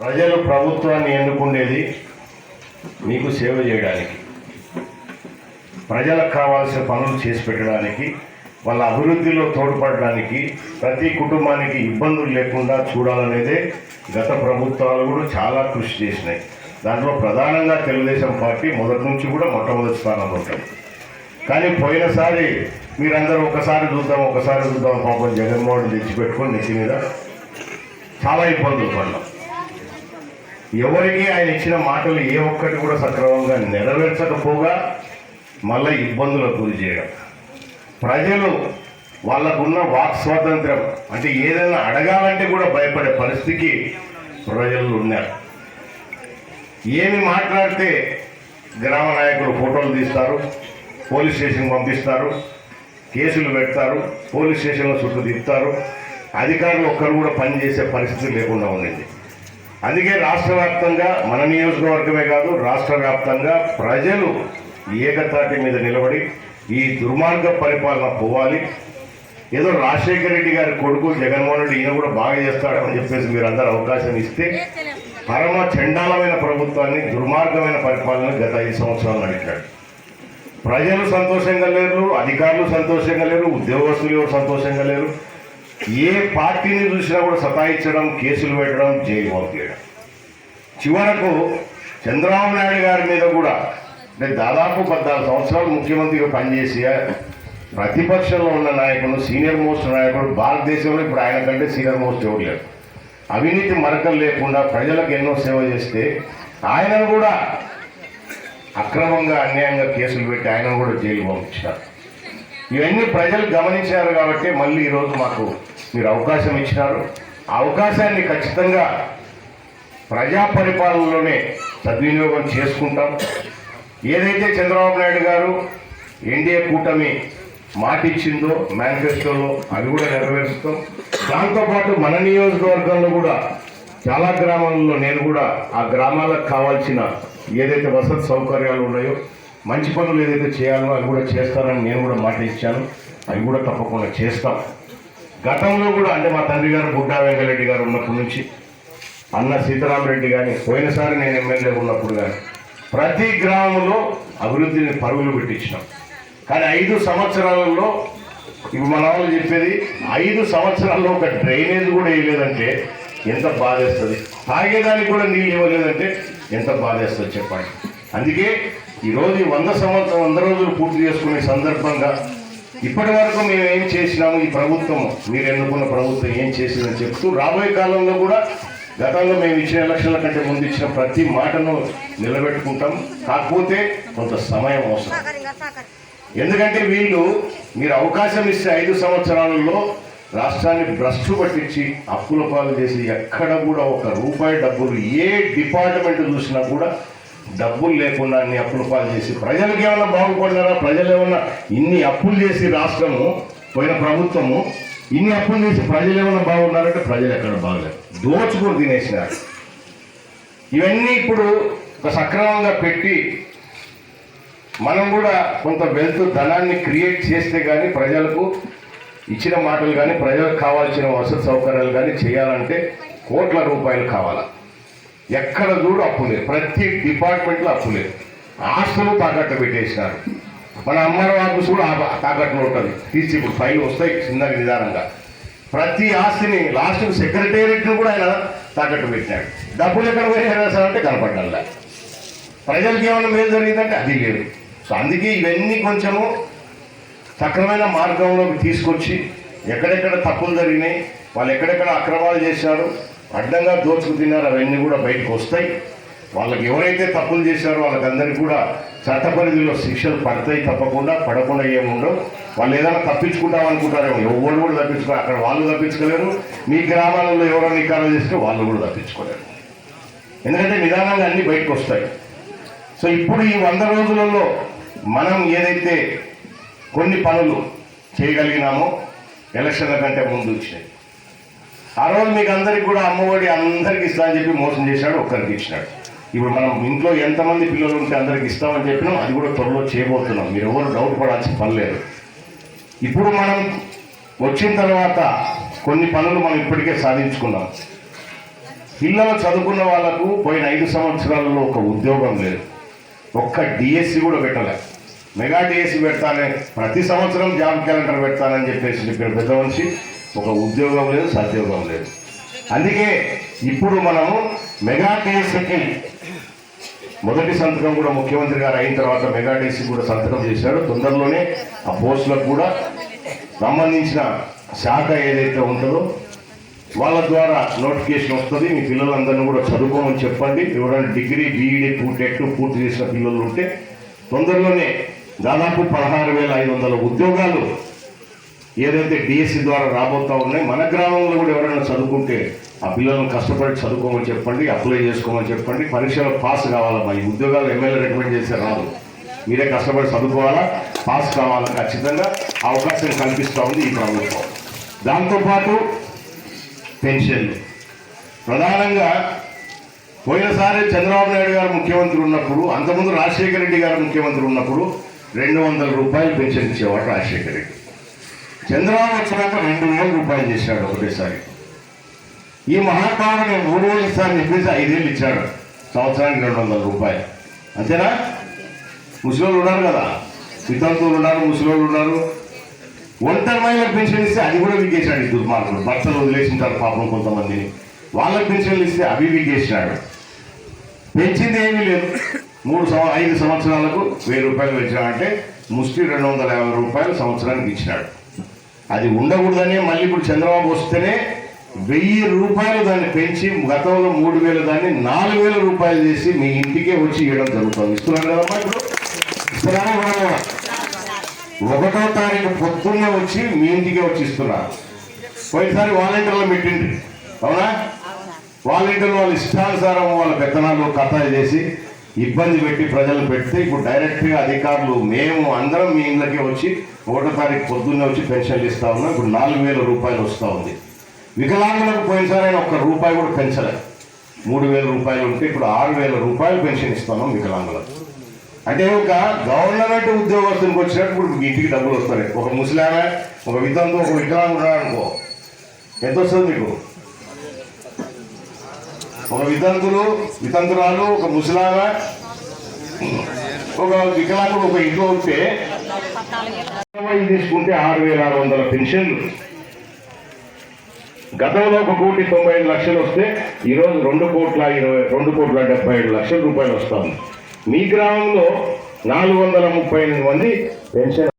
ప్రజలు ప్రభుత్వాన్ని ఎన్నుకునేది మీకు సేవ చేయడానికి ప్రజలకు కావాల్సిన పనులు చేసి పెట్టడానికి వాళ్ళ అభివృద్ధిలో తోడ్పడడానికి ప్రతి కుటుంబానికి ఇబ్బందులు లేకుండా చూడాలనేదే గత ప్రభుత్వాలు కూడా చాలా కృషి చేసినాయి. దాంట్లో ప్రధానంగా తెలుగుదేశం పార్టీ మొదటి నుంచి కూడా మొట్టమొదటి స్థానంలో ఉంటుంది. కానీ పోయినసారి మీరందరూ ఒకసారి చూద్దాం ఒకసారి చూద్దాం పాపం జగన్మోహన్ తెచ్చిపెట్టుకొని నెత్తి మీద చాలా ఇబ్బందులు పడ్డాం. ఎవరికి ఆయన ఇచ్చిన మాటలు ఏ ఒక్కటి కూడా సక్రమంగా నెరవేర్చకపోగా మళ్ళీ ఇబ్బందులకు గురి చేయడం. ప్రజలు వాళ్ళకున్న వాక్ స్వాతంత్రం అంటే ఏదైనా అడగాలంటే కూడా భయపడే పరిస్థితికి ప్రజలు ఉన్నారు. ఏమి మాట్లాడితే గ్రామ నాయకులు ఫోటోలు తీస్తారు పోలీస్ స్టేషన్ పంపిస్తారు కేసులు పెడతారు పోలీస్ స్టేషన్లో చుట్టూ తిప్పుతారు అధికారులు ఒక్కరు కూడా పనిచేసే పరిస్థితి లేకుండా ఉండింది అందుకే రాష్ట్ర వ్యాప్తంగా మన నియోజకవర్గమే కాదు రాష్ట్ర వ్యాప్తంగా ప్రజలు ఏకతాటి మీద నిలబడి ఈ దుర్మార్గ పరిపాలన పోవాలి. ఏదో రాజశేఖర రెడ్డి గారి కొడుకు జగన్మోహన్ రెడ్డి ఈయన కూడా బాగా చేస్తాడని చెప్పేసి మీరు అందరు అవకాశం ఇస్తే పరమ చండాలమైన ప్రభుత్వాన్ని దుర్మార్గమైన పరిపాలన గత ఐదు సంవత్సరాలు నడిచాడు ప్రజలు సంతోషంగా లేరు అధికారులు సంతోషంగా లేరు ఉద్యోగస్తులు సంతోషంగా లేరు. ఏ పార్టీని చూసినా కూడా సతాయించడం కేసులు పెట్టడం జైలు పంపించడం చివరకు చంద్రబాబు నాయుడు గారి మీద కూడా నేను దాదాపు పద్నాలుగు సంవత్సరాలు ముఖ్యమంత్రిగా పనిచేసి ప్రతిపక్షంలో ఉన్న నాయకుడు సీనియర్ మోస్ట్ నాయకుడు భారతదేశంలో ఇప్పుడు ఆయన కంటే సీనియర్ మోస్ట్ ఎవరు లేరు. అవినీతి మరకలు లేకుండా ప్రజలకు ఎన్నో సేవ చేస్తే ఆయనను కూడా అక్రమంగా అన్యాయంగా కేసులు పెట్టి ఆయనను కూడా జైలు పంపించారు ఇవన్నీ ప్రజలు గమనించారు కాబట్టి మళ్ళీ ఈరోజు మాకు మీరు అవకాశం ఇచ్చినారు. ఆ అవకాశాన్ని ఖచ్చితంగా ప్రజా పరిపాలనలోనే సద్వినియోగం చేసుకుంటాం. ఏదైతే చంద్రబాబు నాయుడు గారు ఎన్డీఏ కూటమి మాటిచ్చిందో మేనిఫెస్టోలో అవి కూడా నెరవేరుస్తాం. దాంతోపాటు మన నియోజకవర్గంలో కూడా చాలా గ్రామాలలో నేను కూడా ఆ గ్రామాలకు కావాల్సిన ఏదైతే వసతి సౌకర్యాలు ఉన్నాయో మంచి పనులు ఏదైతే చేయాలో అవి కూడా చేస్తానని నేను కూడా మాట ఇచ్చాను. అవి కూడా తప్పకుండా చేస్తాం. గతంలో కూడా అంటే మా తండ్రి గారు బుడ్డా వెంకరెడ్డి గారు ఉన్నప్పటి నుంచి అన్న సీతారామరెడ్డి కానీ పోయినసారి నేను ఎమ్మెల్యే ఉన్నప్పుడు కానీ ప్రతి గ్రామంలో అభివృద్ధిని పరుగులు పెట్టించినాం. కానీ ఐదు సంవత్సరాలలో ఇప్పుడు మన వాళ్ళు చెప్పేది ఐదు సంవత్సరాల్లో ఒక డ్రైనేజ్ కూడా వేయలేదంటే ఎంత బాధేస్తుంది? తాగేదానికి కూడా నీళ్ళు ఇవ్వలేదంటే ఎంత బాధేస్తుంది చెప్పండి. అందుకే ఈరోజు వంద సంవత్సరం వంద రోజులు పూర్తి చేసుకునే సందర్భంగా ఇప్పటి వరకు మేము ఏం చేసినాము ఈ ప్రభుత్వం మీరు ఎన్నుకున్న ప్రభుత్వం ఏం చేసిందని చెప్తూ రాబోయే కాలంలో కూడా గతంలో మేము ఇచ్చిన ఎలక్షన్ల కంటే ముందు ఇచ్చిన ప్రతి మాటను నిలబెట్టుకుంటాం. కాకపోతే కొంత సమయం అవసరం. ఎందుకంటే వీళ్ళు మీరు అవకాశం ఇస్తే ఐదు సంవత్సరాలలో రాష్ట్రాన్ని భ్రష్టు పట్టించి అప్పుల పాలు చేసి ఎక్కడ కూడా ఒక రూపాయి డబ్బులు ఏ డిపార్ట్మెంట్ చూసినా కూడా డబ్బులు లేకుండా అన్ని అప్పులు పాలు చేసి ప్రజలకు ఏమైనా బాగుపడినారా ప్రజలు ఏమన్నా ఇన్ని అప్పులు చేసి రాష్ట్రము పోయిన ప్రభుత్వము ఇన్ని అప్పులు చేసి ప్రజలు ఏమైనా బాగున్నారంటే ప్రజలు ఎక్కడ బాగలేరు. దోచుకుని తినేసినారు. ఇవన్నీ ఇప్పుడు ఒక సక్రమంగా పెట్టి మనం కూడా కొంత వెల్త్ ధనాన్ని క్రియేట్ చేస్తే కానీ ప్రజలకు ఇచ్చిన మాటలు కానీ ప్రజలకు కావాల్సిన వసతి సౌకర్యాలు కానీ చేయాలంటే కోట్ల రూపాయలు కావాలా? ఎక్కడ చూడు అప్పులే ప్రతి డిపార్ట్మెంట్లో అప్పులే ఆస్తులు తాకట్టు పెట్టేసినారు. మన అమ్మాయి ఆఫీస్ కూడా తాకట్టులో ఉంటుంది తీసి ఇప్పుడు ఫైల్ వస్తాయి చిన్నగా నిదానంగా. ప్రతి ఆస్తిని లాస్ట్ సెక్రటేరియట్ను కూడా ఆయన తాకట్టు పెట్టాడు డబ్బులు ఎక్కడ పోయినా సార్ అంటే కనపడ్డా ప్రజలకి ఏమైనా మేలు జరిగిందంటే అది లేదు. సో అందుకే ఇవన్నీ కొంచెము సక్రమైన మార్గంలోకి తీసుకొచ్చి ఎక్కడెక్కడ తప్పులు జరిగినాయి వాళ్ళు ఎక్కడెక్కడ అక్రమాలు చేశారు అడ్డంగా దోచుకు తిన్నారు అవన్నీ కూడా బయటకు వస్తాయి. వాళ్ళకి ఎవరైతే తప్పులు చేశారో వాళ్ళకందరికీ కూడా చట్ట పరిధిలో శిక్షలు పడతాయి తప్పకుండా పడకుండా ఏముండవు వాళ్ళు ఏదైనా తప్పించుకుంటాం అనుకుంటారేమో ఎవరు కూడా తప్పించుకో అక్కడ వాళ్ళు తప్పించుకోలేరు. మీ గ్రామాలలో ఎవరైనా నికారం చేస్తే వాళ్ళు కూడా తప్పించుకోలేరు. ఎందుకంటే నిదానంగా అన్నీ బయటకు వస్తాయి. సో ఇప్పుడు ఈ వంద రోజులలో మనం ఏదైతే కొన్ని పనులు చేయగలిగినామో ఎలక్షన్ల కంటే ముందు వచ్చినాయి ఆ రోజు మీకు అందరికి కూడా అమ్మఒడి అందరికి ఇస్తా అని చెప్పి మోసం చేశాడు ఒక్కరికి ఇచ్చినాడు. ఇప్పుడు మనం ఇంట్లో ఎంతమంది పిల్లలు ఉంటే అందరికి ఇస్తామని చెప్పినాం అది కూడా త్వరలో చేయబోతున్నాం. మీరు ఎవరు డౌట్ పడాల్సిన పని ఇప్పుడు మనం వచ్చిన తర్వాత కొన్ని పనులు మనం ఇప్పటికే సాధించుకున్నాం. పిల్లలు చదువుకున్న వాళ్ళకు పోయిన ఐదు సంవత్సరాలలో ఒక ఉద్యోగం లేదు. ఒక్క డిఎస్సి కూడా పెట్టలే. మెగా డిఎస్సి పెడతానే ప్రతి సంవత్సరం జాబ్ క్యాలెండర్ పెడతానని చెప్పేసి పెద్ద మనిషి ఒక ఉద్యోగం లేదు సద్యోగం లేదు. అందుకే ఇప్పుడు మనము మెగా డిఎస్సికి మొదటి సంతకం కూడా ముఖ్యమంత్రి గారు అయిన తర్వాత మెగా డిఎస్సి కూడా సంతకం చేశారు తొందరలోనే ఆ పోస్టులకు కూడా సంబంధించిన శాఖ ఏదైతే ఉంటుందో వాళ్ళ ద్వారా నోటిఫికేషన్ వస్తుంది. మీ పిల్లలందరినీ కూడా చదువుకోమని చెప్పండి. ఎవరైనా డిగ్రీ బీఈడీ పూర్తి పూర్తి చేసిన పిల్లలు ఉంటే తొందరలోనే దాదాపు పదహారు వేల ఐదు వందల ఉద్యోగాలు ఏదైతే డిఎస్సి ద్వారా రాబోతా ఉన్నాయి మన గ్రామంలో కూడా ఎవరైనా చదువుకుంటే ఆ పిల్లలను కష్టపడి చదువుకోమని చెప్పండి అప్లై చేసుకోమని చెప్పండి పరీక్షలో పాస్ కావాలమ్మా. ఈ ఉద్యోగాలు ఎమ్మెల్యే రికమెండ్ చేస్తే రాదు. మీరే కష్టపడి చదువుకోవాలా? పాస్ కావాలని ఖచ్చితంగా అవకాశం కల్పిస్తూ ఉంది ఈ ప్రభుత్వం. దాంతోపాటు పెన్షన్లు ప్రధానంగా పోయినసారి చంద్రబాబు నాయుడు గారు ముఖ్యమంత్రి ఉన్నప్పుడు అంతకుముందు రాజశేఖర రెడ్డి గారు ముఖ్యమంత్రి ఉన్నప్పుడు రెండు వందల రూపాయలు పెన్షన్ ఇచ్చేవాడు రాజశేఖర రెడ్డి. చంద్రబాబు వచ్చినాక రెండు వేల రూపాయలు చేశాడు ఒకటేసారి ఈ మహాత్మాను మూడు వేలు ఇస్తానని చెప్పేసి ఐదేళ్ళు ఇచ్చాడు. సంవత్సరానికి రెండు వందల రూపాయలు. అంతేనా? ముసలోళ్ళు ఉన్నారు కదా. వితంతువులు ఉన్నారు ముసలోళ్ళు ఉన్నారు. ఒంటరి మహిళలకు పెన్షన్ ఇస్తే అది కూడా విగ్గేశాడు ఈ దుర్మార్గుడు. భర్తలు వదిలేసింటారు పాపం కొంతమందిని. వాళ్ళకి పెన్షన్లు ఇస్తే అవి విగ్గేసినాడు పెంచింది ఏమీ లేదు. మూడు సంవ ఐదు సంవత్సరాలకు వెయ్యి రూపాయలు పెంచాడంటే ముష్టి రెండు వందల యాభై రూపాయలు సంవత్సరానికి ఇచ్చినాడు అది ఉండకూడదని మళ్ళీ ఇప్పుడు చంద్రబాబు వస్తేనే వెయ్యి రూపాయలు దాన్ని పెంచి గతంలో మూడు వేలు దాన్ని నాలుగు వేల రూపాయలు చేసి మీ ఇంటికే వచ్చి ఇవ్వడం జరుగుతుంది. ఇస్తున్నారు కదమ్మా ఇప్పుడు? ఇస్తున్నారా ఇవ్వరా? ఒకటో తారీఖు పొద్దున్నే వచ్చి మీ ఇంటికే వచ్చి ఇస్తున్నారు. పోయినసారి వాలంటీర్లో పెట్టింది అవునా? వాలంటీర్లు వాళ్ళ ఇష్టానుసారం వాళ్ళ పెత్తనాలు కథ చేసి ఇబ్బంది పెట్టి ప్రజలు పెడితే ఇప్పుడు డైరెక్ట్గా అధికారులు మేము అందరం మీ ఇళ్ళకే వచ్చి ఒకటో తారీఖు పొద్దున్నే వచ్చి పెన్షన్లు ఇస్తా ఉన్నాం. ఇప్పుడు నాలుగు వేల రూపాయలు వస్తూ ఉంది. వికలాంగులకు పోయినసారి ఆయన ఒక్క రూపాయి కూడా పెంచలేదు మూడు వేల రూపాయలు ఉంటే ఇప్పుడు ఆరు వేల రూపాయలు పెన్షన్ ఇస్తున్నాం వికలాంగులకు. అంటే ఒక గవర్నమెంట్ ఉద్యోగస్తునికి వచ్చినప్పుడు ఇంటికి డబ్బులు వస్తాయి. ఒక ముసలామె ఒక విధంతో ఒక వికలాంగుడు అనుకో. ఎంత వస్తుంది మీకు ఒక వితంతులు వితంతురాలు ఒక ముసలామ ఒక వికలాంగుడు ఒక ఇంట్లో ఉంటే తీసుకుంటే ఆరు వేల ఆరు వందల పెన్షన్లు. గతంలో ఒక కోటి తొంభై ఐదు లక్షలు వస్తే ఈరోజు రెండు కోట్ల ఇరవై రెండు కోట్ల డెబ్బై ఐదు లక్షల రూపాయలు వస్తాము మీ గ్రామంలో నాలుగు వందల ముప్పై ఎనిమిది మంది పెన్షన్